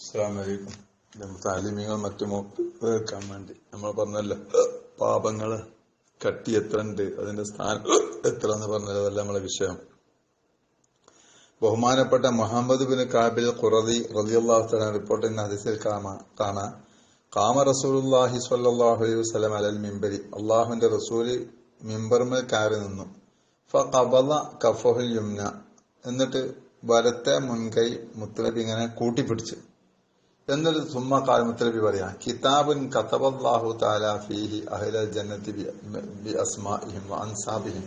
അസ്സാമലൈക്കും താലിമികൾ മറ്റുമോ കേൾക്കാൻ വേണ്ടി. നമ്മൾ പറഞ്ഞല്ലോ പാപങ്ങൾ കട്ടി എത്ര ഉണ്ട് അതിന്റെ സ്ഥാനം എത്ര എന്ന് പറഞ്ഞത് അതല്ല നമ്മളെ വിഷയം. ബഹുമാനപ്പെട്ട മുഹമ്മദ് ബിൻ കാബിൽ ഖുറദി തആല റിപ്പോർട്ട് ചെയ്യുന്ന ഹദീസിൽ കാണാം. കാമ റസൂലുള്ളാഹി സ്വല്ലല്ലാഹു അലൈഹി വസല്ലം അലൽ മിംബരി അള്ളാഹുവിന്റെ റസൂൽ മിമ്പർമേൽ കയറി നിന്നു. എന്നിട്ട് വലത്തെ മുൻകൈ മുത്തലബ് ഇങ്ങനെ കൂട്ടിപ്പിടിച്ച്. എന്നിട്ട് സുമ്മ കാൽ പറയാം കിതാബുൻ കതബല്ലാഹു തആല ഫീഹി അഹ്ലൽ ജന്നതി ബി അസ്മാഇഹിം വ അൻസാബിഹിം.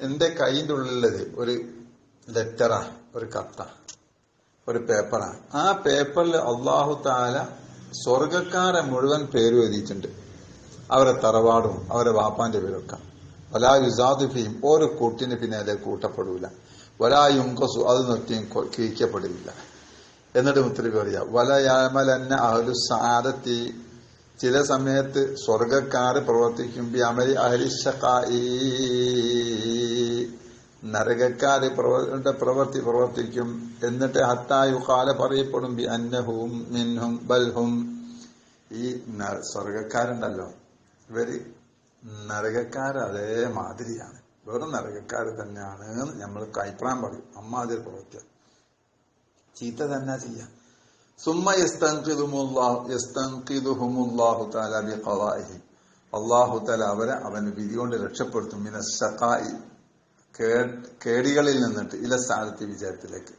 എന്റെ കയ്യിന്റെ ഉള്ളിലത് ഒരു ലെറ്ററാ ഒരു കത്ത ഒരു പേപ്പറാ ആ. പേപ്പറിൽ അള്ളാഹു താല സ്വർഗക്കാരെ മുഴുവൻ പേര് എഴുതിയിട്ടുണ്ട്. അവരെ തറവാടും അവരെ വാപ്പാന്റെ പേരൊക്കെ. വലാ യുസാദുഫിയും ഓരോ കൂട്ടിന് പിന്നെ അതിൽ കൂട്ടപ്പെടൂല. വലാ യുങ്കസു അത് നിർത്തിയും കീക്കപ്പെടില്ല എന്നിട്ട് മുത്തരി പറയാ വലയാമലന്ന അഹലു സാദത്തി ചില സമയത്ത് സ്വർഗക്കാര് പ്രവർത്തിക്കും അമലി അഹലിഷക്കായി നരകക്കാര് പ്രവർത്തി പ്രവർത്തിക്കും എന്നിട്ട് ഹത്തായു കാല പറയപ്പെടും ബി അന്നഹും മിൻഹും ബൽഹും. ഈ സ്വർഗക്കാരുണ്ടല്ലോ ഇവർ നരകക്കാർ അതേമാതിരിയാണ് വെറും നരകക്കാർ തന്നെയാണ് നമ്മൾ അഭിപ്രായം പറയും അമ്മാതിരി പ്രവർത്തിയ ചീത്ത തന്നെ ചെയ്യാം. യസ്തൻഖിദുഹുമുല്ലാഹു അല്ലാഹു തആല അവരെ അവന് വിധി കൊണ്ട് രക്ഷപ്പെടുത്തും. മിന സഖായി കേടികളിൽ നിന്നിട്ട് ഇല സ്ഥാനത്ത് വിജയത്തിലേക്ക്.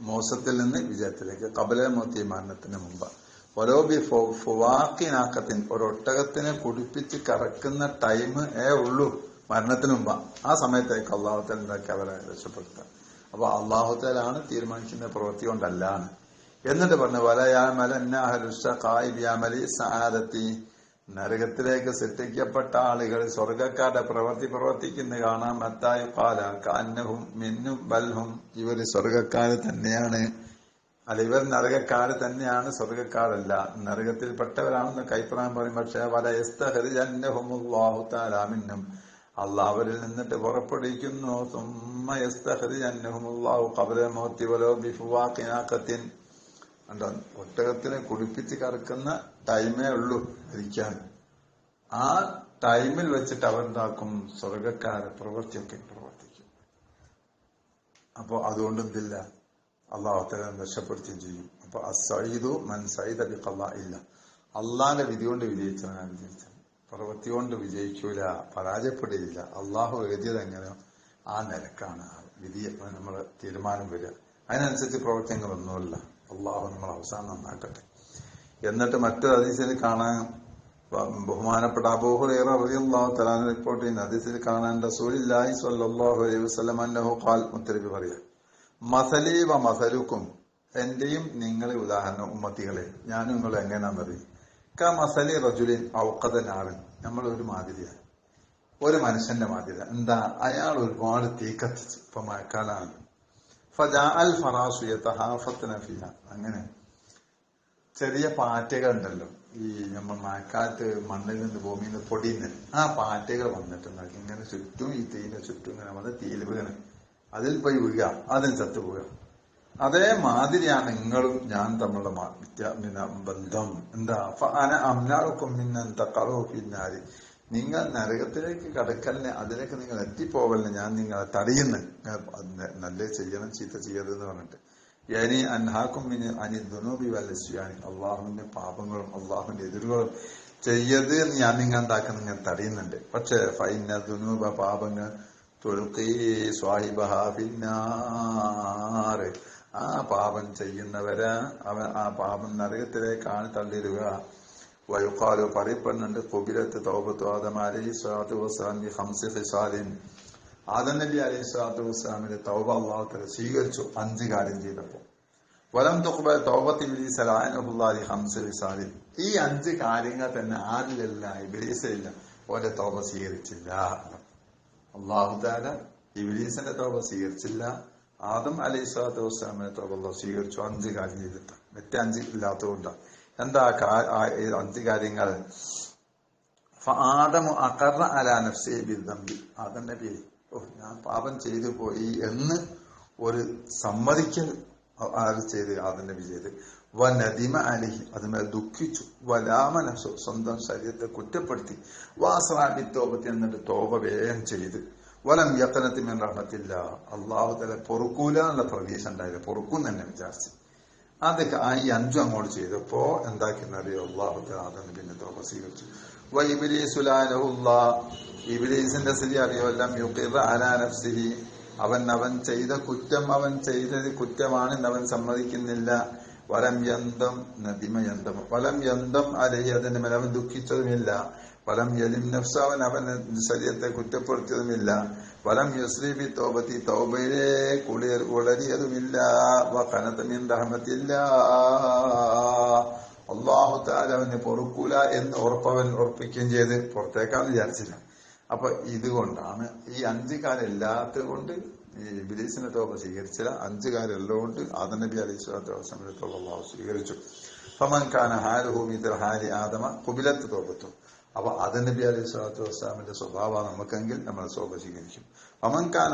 മോശത്തിൽ നിന്ന് വിജയത്തിലേക്ക്. കബല മോത്തി മരണത്തിന് മുമ്പ്. ഓരോ ബി ഫുവാക്കിനാക്കത്തിൻ ഒരൊട്ടകത്തിനെ കുടിപ്പിച്ച് കറക്കുന്ന ടൈം ഏ ഉള്ളൂ. മരണത്തിന് മുമ്പ്. ആ സമയത്തേക്ക് അള്ളാഹുത്തൽ അവരെ രക്ഷപ്പെടുത്താം അപ്പൊ അള്ളാഹുത്തലാണ് തീരുമാനിക്കുന്ന പ്രവൃത്തി കൊണ്ടല്ലാണ് എന്നിട്ട് പറഞ്ഞു വലയാമലി നരകത്തിലേക്ക് സൃഷ്ടിക്കപ്പെട്ട ആളുകൾ സ്വർഗക്കാരുടെ പ്രവൃത്തി പ്രവർത്തിക്കുന്ന കാണാം. മത്തായ കാല കാന്നഹും മിന്നും ബൽഹും. ഇവർ സ്വർഗക്കാര് തന്നെയാണ്. അല്ല ഇവർ നരകക്കാര് തന്നെയാണ് സ്വർഗക്കാരല്ല നരകത്തിൽപ്പെട്ടവരാണെന്ന് കൈപ്രാൻ പറയും. പക്ഷെ വലയസ്തഹരി ജന്നഹും യസ്തഹരിജന്നഹുമുല്ലാഹുത്താലാമിന്നും അള്ളാഹ് നിന്നിട്ട് പുറപ്പെടുവിക്കുന്നു. കണ്ടോ? ഒട്ടകത്തിനെ കുടിപ്പിച്ച് കറക്കുന്ന ടൈമേ ഉള്ളൂ ഇരിക്കാൻ. ആ ടൈമിൽ വെച്ചിട്ട് അവരെന്താക്കും? സ്വർഗക്കാരെ പ്രവർത്തിയൊക്കെ പ്രവർത്തിക്കും. അപ്പോ അതുകൊണ്ട് എന്തില്ല? അള്ളാഹുത്തല രക്ഷപ്പെടുത്തുകയും ചെയ്യും. അപ്പൊ അസൈദു മൻ സൈദ് അബി ഇല്ല. അള്ളാന്റെ വിധി കൊണ്ട് വിജയിച്ചവനാണ് വിജയിച്ചത് പ്രവൃത്തി കൊണ്ട് വിജയിക്കൂല പരാജയപ്പെടില്ല അള്ളാഹു എഴുതിയത് എങ്ങനെയോ ആ നിലക്കാണ് വിധി നമ്മൾ തീരുമാനം വരിക. അതിനനുസരിച്ച് പ്രവർത്തനങ്ങളൊന്നുമില്ല അള്ളാഹു നമ്മൾ അവസാനം നന്നാക്കട്ടെ. എന്നിട്ട് മറ്റൊരു അതിശയിൽ കാണാൻ ബഹുമാനപ്പെട്ട അബൂഹുറൈറ റളിയല്ലാഹു തആല റിപ്പോർട്ട് ചെയ്യുന്ന ഹദീസിൽ കാണാൻ റസൂലുള്ളാഹി സ്വല്ലല്ലാഹു അലൈഹി വസല്ലം അന്നഹു ഖാൽ മുത്തരബി പറയാ മസലീവ മസലുക്കും എന്റെയും നിങ്ങളെ ഉദാഹരണം ഉമ്മത്തികളെ ഞാനും നിങ്ങൾ എങ്ങനെയാണെന്നറിയും ക റജുലിൻ റജുലിൻ ഔക്കതനാറൻ നമ്മൾ ഒരു മാതിരിയാണ്. ഒരു മനുഷ്യന്റെ മാതിരി. എന്താ? അയാൾ ഒരുപാട് തീ കത്തിച്ചു ഇപ്പൊ മഴക്കാലാണ് അങ്ങനെ ചെറിയ പാറ്റകൾ ഉണ്ടല്ലോ ഈ നമ്മൾ മഴക്കാലത്ത് മണ്ണിൽ നിന്ന് ഭൂമിയിൽ നിന്ന് പൊടിയുന്ന ആ പാറ്റകൾ വന്നിട്ടുണ്ടാക്കി ഇങ്ങനെ ചുറ്റും ഈ തീന്റെ ചുറ്റും ഇങ്ങനെ വന്ന് തീയിൽ വീണ്. അതിൽ പോയി വീഴുക. അതിൽ ചത്തുപോവുക. അതേ മാതിരിയാണ് നിങ്ങളും ഞാൻ തമ്മിലുള്ള ബന്ധം. എന്താ? അന അമ്നാൾക്കും പിന്നെ തക്കളോ പിന്നാരി നിങ്ങൾ നരകത്തിലേക്ക് കടക്കലിന് അതിലേക്ക് നിങ്ങൾ എത്തിപ്പോവലിന് ഞാൻ നിങ്ങളെ തടയുന്നു. നല്ല ചെയ്യണം ചീത്ത ചെയ്യരുതെന്ന് പറഞ്ഞിട്ട്. ഇനി അൻഹാക്കും പിന്നെ അനി ദുനൂബി വലസ്യാനി അള്ളാഹുവിന്റെ പാപങ്ങളും അള്ളാഹുവിന്റെ എതിരുകളും ചെയ്യരുത് എന്ന് ഞാൻ നിങ്ങൾ എന്താക്കാൻ നിങ്ങൾ തടയുന്നുണ്ട്. പക്ഷെ ഫൈന ദുനൂബ പാപങ്ങൾ തുൽക്കി സ്വാഹിബാറ് ആ പാപം ചെയ്യുന്നവര് അവൻ ആ പാപം നരകത്തിലേക്കാണ് തള്ളിരുക വയുക്കാലു പറയപ്പെടുന്നുണ്ട് കുബിലത്ത് തൗബത്തു ആദം അലൈഹി സ്വലാത്തു വസ്സലാമി ഹംസി ഹിസാലിൻ. ആദം നബി അലി സ്വലാത്തു വസ്സലാമിന്റെ തൗബ അള്ളാഹുത്തല സ്വീകരിച്ചു. അഞ്ച് കാര്യം ചെയ്തപ്പോ. വലം തുഖബൽ തൗബത്ത് ഇബ്ലീസ് അലാനഹുല്ലാഹി ഹംസ ഹിസാലിൻ. ഈ അഞ്ച് കാര്യങ്ങൾ തന്നെ ആരിലല്ല ഇബ്ലീസിലില്ല. ഓന്റെ തൗബ സ്വീകരിച്ചില്ല. അള്ളാഹുദാല ഇബ്ലീസിന്റെ തൗബ സ്വീകരിച്ചില്ല. ആദം അലൈഹി സ്വലാത്തു വസ്സലാമിനെ തോബല്ല സ്വീകരിച്ചു. അഞ്ച് കാര്യം ചെയ്തിട്ട് മറ്റേ അഞ്ച് ഇല്ലാത്തതുകൊണ്ടാണ് എന്താ അഞ്ച് കാര്യങ്ങൾ? ആദം അക്കറ അലാ നഫ്സി ബിദ്ദംബി ആദം നബി ഓ ഞാൻ പാപം ചെയ്തു പോയി എന്ന് ഒരു സമ്മതിക്കൽ ആര് ചെയ്ത്? ആദം നബി ചെയ്ത്. വ നദിമ അലിഹി. അതുമേൽ ദുഃഖിച്ചു. വലാമനസു സ്വന്തം ശരീരത്തെ കുറ്റപ്പെടുത്തി. വാസ്രാബി തോപത്തി എന്നിട്ട് തോപ വേഗം ചെയ്ത്. വലം യത്തനത്തിമൻ റഹ്മത്തില്ല. അള്ളാഹു തല പൊറുക്കൂല എന്നുള്ള പ്രതീക്ഷ ഉണ്ടായില്ല. പൊറുക്കും തന്നെ വിചാരിച്ചു. അതൊക്കെ ആ ഈ അഞ്ചും അങ്ങോട്ട് ചെയ്തപ്പോ എന്താക്കിയെന്നറിയോ? അള്ളാഹു അതെന്ന് പിന്നെ തോപ സ്വീകരിച്ചു. ഇബിലീസിന്റെ സ്ഥിതി അറിയോ? എല്ലാം നഫ്സിഹി. അവൻ അവൻ ചെയ്ത കുറ്റം അവൻ ചെയ്തത് കുറ്റമാണെന്ന് അവൻ സമ്മതിക്കുന്നില്ല. വലം യന്തം നദിമയന്തം വലം യന്തം അലഹി അതിന്റെ മേൽ അവൻ ദുഃഖിച്ചതുമില്ല. വലം യലിം നഫ്സ അവൻ അവൻ ശരീരത്തെ കുറ്റപ്പെടുത്തിയതുമില്ല. വലം യുസ്ലിബി തോപത്തി തോബയിലെ കുളിയർ ഉളരിയതുമില്ല വ കനത്തമീൻ റഹമത്തില്ല. അള്ളാഹു താല അവന് പൊറുക്കൂല എന്ന് ഉറപ്പവൻ ഉറപ്പിക്കുകയും ചെയ്ത് പുറത്തേക്കാന്ന് വിചാരിച്ചില്ല. അപ്പൊ ഇതുകൊണ്ടാണ് ഈ അഞ്ചു കാലം ഇല്ലാത്തത് കൊണ്ട് ഈ ബിലീസിനെ തോപ സ്വീകരിച്ചില്ല. അഞ്ചു കാലം ഉള്ളതുകൊണ്ട് ആദം നബി അലൈഹി സ്വലാത്തു വസ്ലമിന്റെ തോപ സ്വീകരിച്ചു. ഫമൻ ഹാരി ഹാലുഹൂമിത്ര ഹാരി ആദമ കുബിലത്ത് തോപത്തു അപ്പൊ അത് നബി അലൈഹി സ്വലാത്തു വസ്സാമിന്റെ സ്വഭാവം നമുക്കെങ്കിൽ നമ്മൾ സ്വഭാവം സ്വീകരിക്കും. അമൻഖാന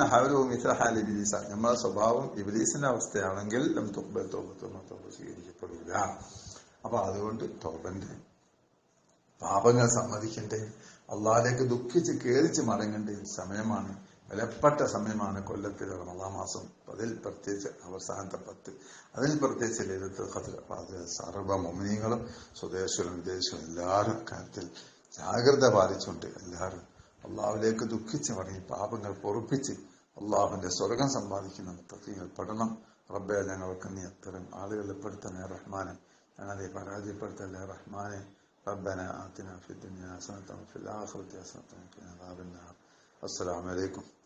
ഖാന ഇബിലീസ. നമ്മളെ സ്വഭാവം ഇബിലീസിന്റെ അവസ്ഥയാണെങ്കിൽ സ്വീകരിക്കപ്പെടില്ല. അപ്പൊ അതുകൊണ്ട് തോപന്റെ പാപങ്ങൾ സമ്മതിക്കണ്ടേ? അള്ളാഹിലേക്ക് ദുഃഖിച്ച് കേറിച്ച് മടങ്ങേണ്ട സമയമാണ്. വിലപ്പെട്ട സമയമാണ് കൊല്ലത്തിലെ റമദാ മാസം. അതിൽ പ്രത്യേകിച്ച് അവസാനത്തെ പത്ത്. അതിൽ പ്രത്യേകിച്ച് സർവ മുമിനികളും സ്വദേശികളും വിദേശികളും എല്ലാവരും കാര്യത്തിൽ ജാഗ്രത പാലിച്ചുകൊണ്ട് എല്ലാവരും അള്ളാഹുലേക്ക് ദുഃഖിച്ച് മടങ്ങി പാപങ്ങൾ പൊറുപ്പിച്ച് അള്ളാഹുവിന്റെ സ്വർഗം സമ്പാദിക്കുന്ന മുത്തക്കിങ്ങൾ പെടണം. റബ്ബെ ഞങ്ങൾക്ക് നീ അത്തരം ആളുകളിൽ പെടുത്തനെ റഹ്മാനെ. ഞങ്ങളെ പരാജയപ്പെടുത്തല്ലേ റഹ്മാനെ. റബ്ബന ആത്തിന ഫിദ്ദുനിയ ഹസനത്തും ഫിൽ ആഖിറത്തി ഹസനത്തും